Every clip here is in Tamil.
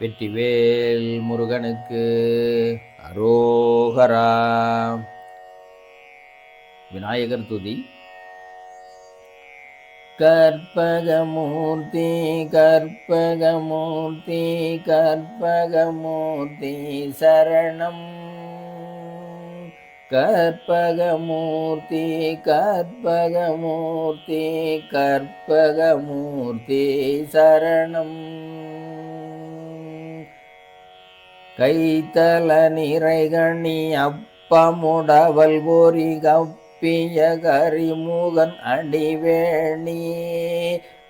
வெற்றிவேல் முருகனுக்கு அரோகரா. விநாயகர் துதி. கற்பகமூர்த்தி கற்பகமூர்த்தி கற்பகமூர்த்தி சரணம். கற்பகமூர்த்தி கற்பகமூர்த்தி கற்பகமூர்த்தி சரணம். கைத்தல நிறைகணி அப்பமுடவல் கோரி கப்பிய கரிமுகன் அடிவேணி.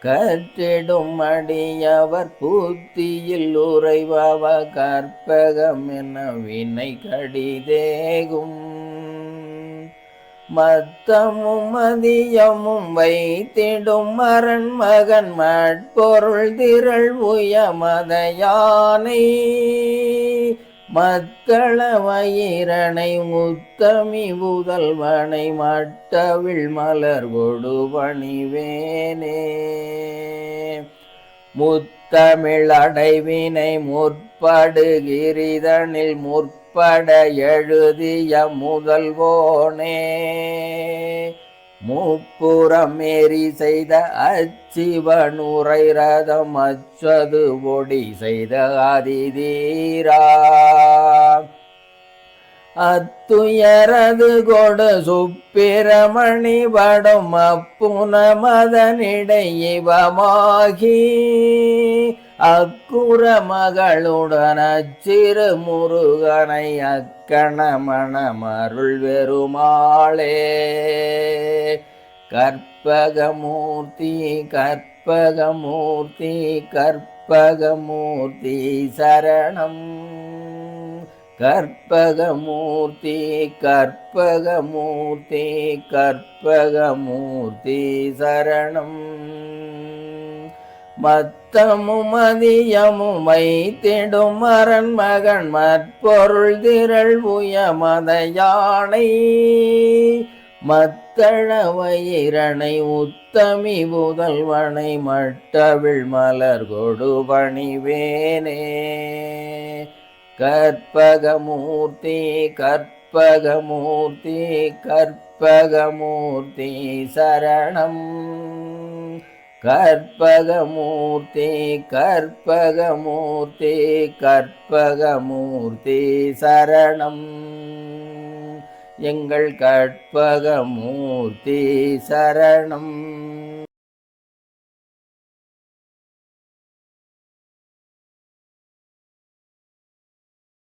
கற்றிடும் அடியவர் பூத்தியில் உறைவவ கற்பகம் என வினை கடிதேகும். மத்தமும் மதியமும் வைத்திடும் மரண் மகன் மட்பொருள் திரள் உயமத யானை மக்களவயிரனை முத்தமி புதல்வனை மட்டவிழ் மலர் கொடு பணிவேனே. முத்தமிழ் அடைவினை முற்படுகிரிதனில் முற்பட எழுதிய முதல்வோனே. முப்புறமேறி செய்த அச்சிவனுரை ரதம் அச்சது ஒடி செய்த அதிதீரா. அத்துயரது கொடு சுப்பிரமணி படும் அப்புன மதனிடையவமாகி அக்குற மகளுடன் அச்சிறு முருகனை அக்கணமணமருள் வெறுமாளே கற்பகமூர்த்தி கற்பகமூர்த்தி கற்பகமூர்த்தி சரணம். கற்பகமூர்த்தி கற்பகமூர்த்தி கற்பகமூர்த்தி சரணம். மத்தமும் மதியமும் வைத்திடும் மரன் மகன் மற்பொருள் திரள் உயமத யானை மத்தளவயிரனை உத்தமி புதல்வனை மட்டவிழ் மலர் கொடு பணிவேனே. கற்பகமூர்த்தி கற்பகமூர்த்தி கற்பகமூர்த்தி சரணம். கற்பகமூர்த்தி கற்பகமூர்த்தி கற்பகமூர்த்தி சரணம். எங்கள் கற்பகமூர்த்தி சரணம்.